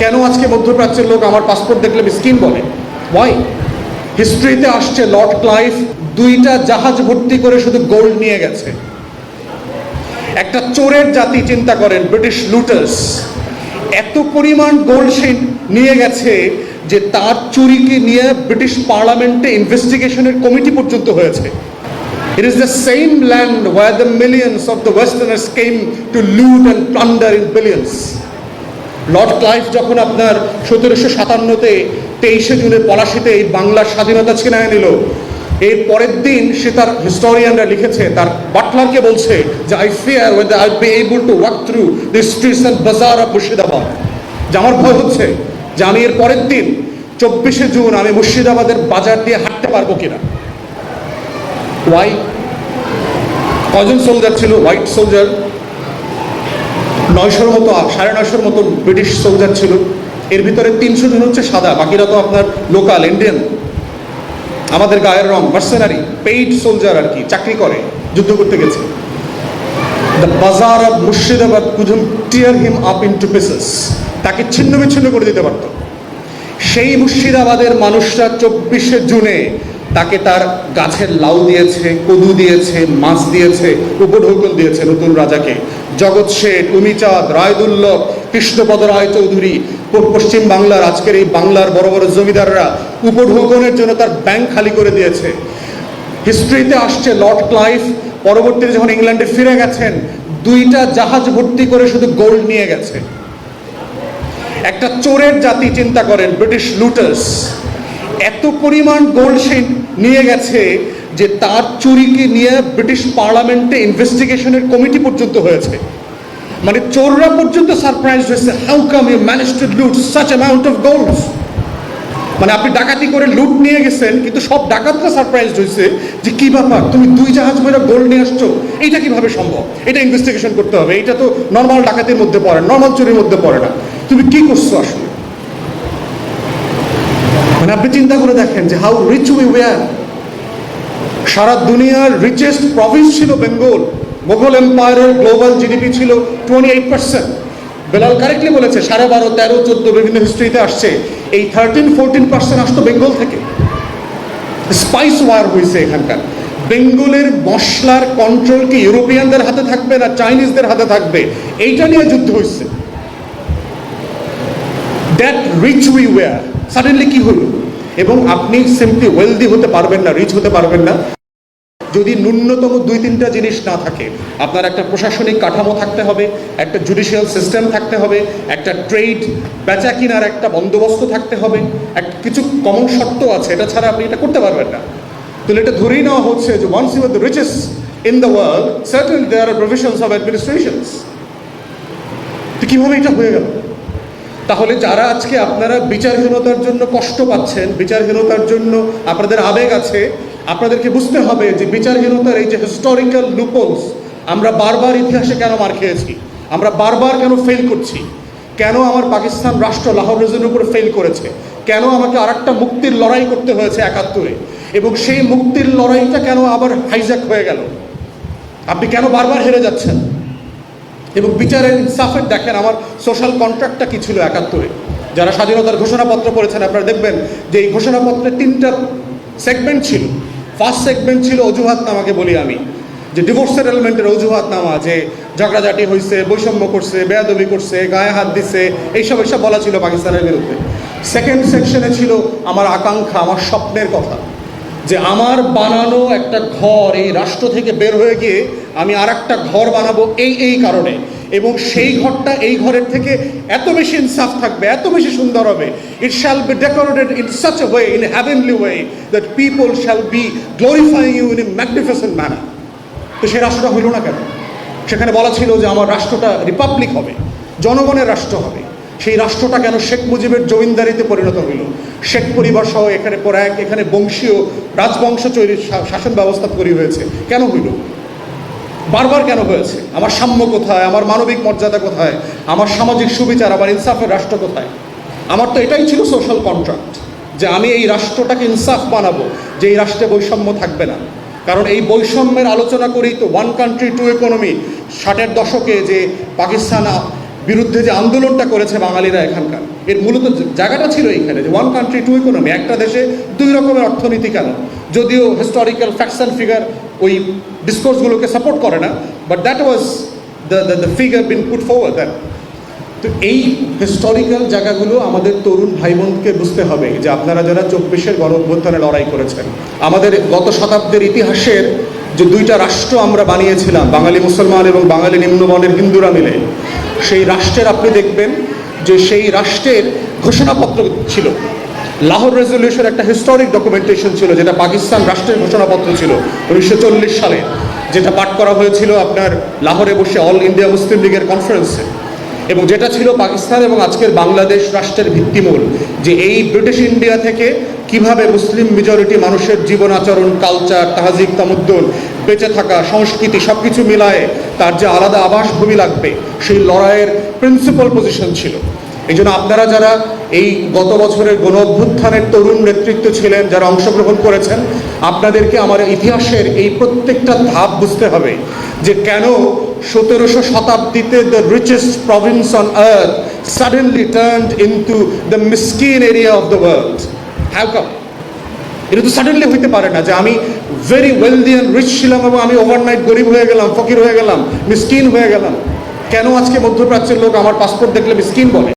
কেন আজকে মধ্যপ্রাচ্যের লোক আমার পাসপোর্ট দেখলে স্কিন বলে? ওয়াই হিস্ট্রিতে আসছে লর্ড ক্লাইভ দুইটা জাহাজ ভর্তি করে শুধু গোল্ড নিয়ে গেছে। একটা চোরের জাতি, চিন্তা করেন ব্রিটিশ লুটার্স এত পরিমাণ গোল্ড সে নিয়ে গেছে যে তার চুরিকে নিয়ে ব্রিটিশ পার্লামেন্টে ইনভেস্টিগেশনের কমিটি পর্যন্ত হয়েছে। It is the same land where the millions of the Westerners came to loot and plunder in billions. Lord Clive যখন আপনার সতেরোশো সাতান্নতে তেইশে জুনে পলাশিতে এই বাংলার স্বাধীনতা ছিনায় নিল, এর পরের দিন সে তার হিস্টোরিয়ানরা লিখেছে, তার বাটলারকে বলছে যে I fear whether I be able to walk through the streets and bazaar of Murshidabad. যে, আমার ভয় হচ্ছে যে, আমি এর পরের দিন চব্বিশে জুন আমি মুর্শিদাবাদের বাজার দিয়ে হাঁটতে পারব কিনা। ওয়াই কজন সোলজার ছিল? হোয়াইট সোলজার নয়শোর মতো, সাড়ে নয়শোর মতো ব্রিটিশ সোলজার ছিল। এর ভিতরে তিনশো জন হচ্ছে সাদা, বাকিরা তো আপনার লোকাল ইন্ডিয়ান আমাদের গায়ের রং মার্সেনারি পেইড সোলজার আর কি, চাকরি করে, যুদ্ধ করতে গেছে। The bazaar of Murshidabad could tear him up into pieces তাকে ছিন্ন বিচ্ছিন্ন করে দিতে পারত। সেই মুর্শিদাবাদের মানুষরা চব্বিশে জুনে তাকে তার গাছের লাউ দিয়েছে, কদু দিয়েছে, মাছ দিয়েছে, উপঢৌকন দিয়েছে নতুন রাজাকে। জগৎ শেঠ, উমিচাঁদ, রায়দুল্লভ, কৃষ্ণপদ রায় চৌধুরী পশ্চিম বাংলার আজকের এই বাংলার বড় বড় জমিদাররা উপঢৌকনের জন্য তার ব্যাংক খালি করে দিয়েছে। হিস্ট্রিতে আসছে লর্ড ক্লাইভ, পরবর্তীতে যখন ইংল্যান্ডে ফিরে গেছেন, দুইটা জাহাজ ভর্তি করে শুধু গোল্ড নিয়ে গেছে। একটা চোরের জাতি, চিন্তা করেন, ব্রিটিশ লুটার্স এত পরিমাণ গোল্ড সে নিয়ে গেছে যে তার চুরিকে নিয়ে ব্রিটিশ পার্লামেন্টে ইনভেস্টিগেশনের কমিটি পর্যন্ত হয়েছে। মানে চোররা পর্যন্ত সারপ্রাইজ হয়েছে how come you manage to loot such amount of gold মানে আপনি ডাকাতি করে লুট নিয়ে গেছেন, কিন্তু সব ডাকাতরা সারপ্রাইজ হয়েছে যে, কী ব্যাপার? তুমি দুই জাহাজ মেরে গোল্ড নিয়ে আসছো? এইটা কীভাবে সম্ভব? এটা ইনভেস্টিগেশন করতে হবে। এটা তো নর্মাল ডাকাতির মধ্যে পড়ে নর্মাল চুরির মধ্যে পড়ে না। তুমি কি করছ আসলে? মানে আপনি চিন্তা করে দেখেন যে হাউ রিচ উই ওয়ার সারা দুনিয়ার রিচেস্ট প্রভিন্স ছিল বেঙ্গল মোগল এম্পায়ারের গ্লোবাল জিডিপি ছিল twenty eight percent Belal correctly বলেছে, সাড়ে বারো, তেরো, চোদ্দ বিভিন্ন হিস্ট্রিতে আসছে। এই থার্টিন ফোরটিন পার্সেন্ট আসতো বেঙ্গল থেকে। স্পাইস ওয়ার হয়েছে এখানকার। বেঙ্গলের মশলার কন্ট্রোল কি ইউরোপিয়ানদের হাতে থাকবে না চাইনিজদের হাতে থাকবে? এইটা নিয়ে যুদ্ধ হয়েছে that rich we were suddenly কি হলো? এবং আপনি সিম্পলি ওয়েলদি হতে পারবেন না রিচ হতে পারবেন না। যদি ন্যূনতম দুই তিনটা জিনিস না থাকে, আপনার একটা প্রশাসনিক কাঠামো থাকতে হবে, একটা জুডিশিয়াল সিস্টেম থাকতে হবে, একটা ট্রেড বেচা কিনার একটা বন্দোবস্ত থাকতে হবে, এক কিছু কমন শর্ত আছে, এটা ছাড়া আপনি এটা করতে পারবেন না। তাহলে এটা ধরেই নেওয়া হচ্ছে যে once you are the richest in the world certain there are provisions of administrations তো কীভাবে এটা হয়ে গেল? তাহলে যারা আজকে আপনারা বিচারহীনতার জন্য কষ্ট পাচ্ছেন, বিচারহীনতার জন্য আপনাদের আবেগ আছে, আপনাদেরকে বুঝতে হবে যে বিচারহীনতার এই যে হিস্টোরিক্যাল লুপোলস আমরা বারবার ইতিহাসে কেন মার খেয়েছি? আমরা বারবার কেন ফেল করছি? কেন আমার পাকিস্তান রাষ্ট্র লাহোর রিজনের উপর ফেল করেছে? কেন আমাকে আরেকটা মুক্তির লড়াই করতে হয়েছে একাত্তরে? এবং সেই মুক্তির লড়াইটা কেন আবার হাইজ্যাক হয়ে গেল? আপনি কেন বারবার হেরে যাচ্ছেন? এবং বিচারের ইনসাফের দেখেন আমার সোশ্যাল কন্ট্রাক্টটা কি ছিল একাত্তরে? যারা স্বাধীনতার ঘোষণাপত্র পড়েছেন আপনারা দেখবেন যে এই ঘোষণাপত্রে তিনটা সেগমেন্ট ছিল। ফার্স্ট সেগমেন্ট ছিল অজুহাতনামাকে বলি আমি, যে ডিভোর্স সেটেলমেন্টের অজুহাতনামা, যে ঝগড়াঝাটি হয়েছে বৈষম্য করছে, বেয়াদবি করছে, গায়ে হাত দিছে, এইসব এইসব বলা ছিল পাকিস্তানের বিরুদ্ধে। সেকেন্ড সেকশনে ছিল, আমার আকাঙ্ক্ষা, আমার স্বপ্নের কথা। যে আমার বানানো একটা ঘর এই রাষ্ট্র থেকে বের হয়ে গিয়ে আমি আর একটা ঘর বানাবো এই এই কারণে। এবং সেই ঘরটা এই ঘরের থেকে এত বেশি ইনসাফ থাকবে, এত বেশি সুন্দর হবে। It shall be decorated in such a way in heavenly way that people shall be glorifying you in a magnificent manner তো সেই রাষ্ট্রটা হইল না কেন? সেখানে বলা ছিল যে আমার রাষ্ট্রটা রিপাবলিক হবে, জনগণের রাষ্ট্র হবে। সেই রাষ্ট্রটা কেন শেখ মুজিবের জমিনদারিতে পরিণত হইল? শেখ পরিবার সহ এখানে পর এক, এখানে বংশীয় রাজবংশ তৈরির শাসন ব্যবস্থা তৈরি হয়েছে। কেন হইল? বারবার কেন হয়েছে? আমার সাম্য কোথায়? আমার মানবিক মর্যাদা কোথায়? আমার সামাজিক সুবিচার, আমার ইনসাফের রাষ্ট্র কোথায়? আমার তো এটাই ছিল সোশ্যাল কন্ট্রাক্ট যে আমি এই রাষ্ট্রটাকে ইনসাফ বানাবো, যে এই রাষ্ট্রে বৈষম্য থাকবে না। কারণ এই বৈষম্যের আলোচনা করেই তো ওয়ান কান্ট্রি টু ইকোনমি ষাটের দশকে যে পাকিস্তান বিরুদ্ধে যে আন্দোলনটা করেছে বাঙালিরা এখানকার, এর মূলত জায়গাটা ছিল এইখানে, যে ওয়ান কান্ট্রি টু ইকোনমি একটা দেশে দুই রকমের অর্থনীতি কেন যদিও হিস্টোরিক্যাল ফ্যাক্টস অ্যান্ড ফিগার ওই ডিসকোর্সগুলোকে সাপোর্ট করে না but that was the the figure been put forward that তো এই হিস্টোরিক্যাল জায়গাগুলো আমাদের তরুণ ভাই বোনকে বুঝতে হবে যে আপনারা যারা চব্বিশের গণ লড়াই করেছেন, আমাদের গত শতাব্দীর ইতিহাসের যে দুইটা রাষ্ট্র আমরা বানিয়েছিলাম, বাঙালি মুসলমান এবং বাঙালি নিম্নবর্ণের হিন্দুরা মিলে, সেই রাষ্ট্রের আপনি দেখবেন যে সেই রাষ্ট্রের ঘোষণাপত্র ছিল। লাহোর রেজলিউশন একটা হিস্টোরিক ডকুমেন্টেশন ছিল, যেটা পাকিস্তান রাষ্ট্রের ঘোষণাপত্র ছিল, উনিশশো চল্লিশ সালে, যেটা পাঠ করা হয়েছিল আপনার লাহোরে বসে অল ইন্ডিয়া মুসলিম লীগের কনফারেন্সে। এবং যেটা ছিল পাকিস্তান এবং আজকের বাংলাদেশ রাষ্ট্রের ভিত্তিমূল, যে এই ব্রিটিশ ইন্ডিয়া থেকে কীভাবে মুসলিম মেজরিটি মানুষের জীবন আচরণ কালচার তাহাজিব তামুদ্দুল বেঁচে থাকা, সংস্কৃতি সব কিছু মিলায়ে তার যে আলাদা আবাসভূমি লাগবে, সেই লড়াইয়ের প্রিন্সিপাল পজিশন ছিল। এই জন্য আপনারা যারা এই গত বছরের গণ অভ্যুত্থানের তরুণ নেতৃত্ব ছিলেন, যারা অংশগ্রহণ করেছেন, আপনাদেরকে আমার ইতিহাসের এই প্রত্যেকটা ধাপ বুঝতে হবে যে কেন সতেরোশো শতাব্দীতে the richest province on earth suddenly turned into the মিসকিন area of the world have come এটা তো সাডেনলি হইতে পারে না যে আমি ভেরি ওয়েলদি অ্যান্ড রিচ ছিলাম এবং আমি ওভারনাইট গরিব হয়ে গেলাম, ফকির হয়ে গেলাম মিসকিন হয়ে গেলাম। কেন আজকে মধ্যপ্রাচ্যের লোক আমার পাসপোর্ট দেখলে মিসকিন বলে?